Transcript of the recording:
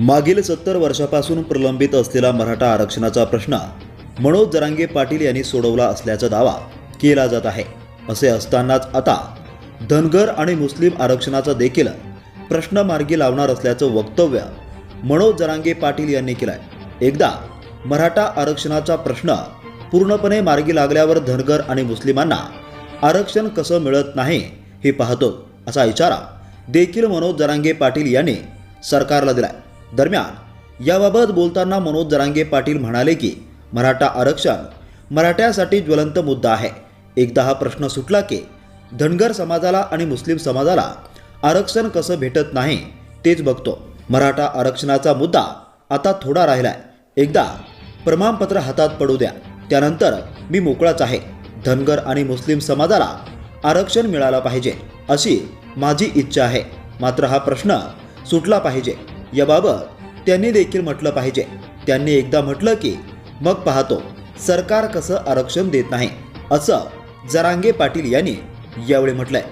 मागील सत्तर वर्षापासून प्रलंबित असलेला मराठा आरक्षणाचा प्रश्न मनोज जरांगे पाटील यांनी सोडवला असल्याचा दावा केला जात आहे. असे असतानाच आता धनगर आणि मुस्लिम आरक्षणाचा देखील प्रश्न मार्गी लावणार असल्याचं वक्तव्य मनोज जरांगे पाटील यांनी केलंय. एकदा मराठा आरक्षणाचा प्रश्न पूर्णपणे मार्गी लागल्यावर धनगर आणि मुस्लिमांना आरक्षण कसं मिळत नाही हे पाहतो असा इशारा देखील मनोज जरांगे पाटील यांनी सरकारला दिलाय. दरम्यान याबाबत बोलताना मनोज जरांगे पाटील म्हणाले की मराठा आरक्षण मराठ्यासाठी ज्वलंत मुद्दा आहे. एकदा हा प्रश्न सुटला की धनगर समाजाला आणि मुस्लिम समाजाला आरक्षण कसं भेटत नाही तेच बघतो. मराठा आरक्षणाचा मुद्दा आता थोडा राहिलाय. एकदा प्रमाणपत्र हातात पडू द्या. त्यानंतर मी मोकळाच आहे. धनगर आणि मुस्लिम समाजाला आरक्षण मिळालं पाहिजे अशी माझी इच्छा आहे. मात्र हा प्रश्न सुटला पाहिजे. याबाबत त्यांनी देखील म्हटलं पाहिजे. त्यांनी एकदा म्हटलं की मग पाहतो सरकार कसं आरक्षण देत नाही असं जरांगे पाटील यांनी यावेळी म्हटलंय.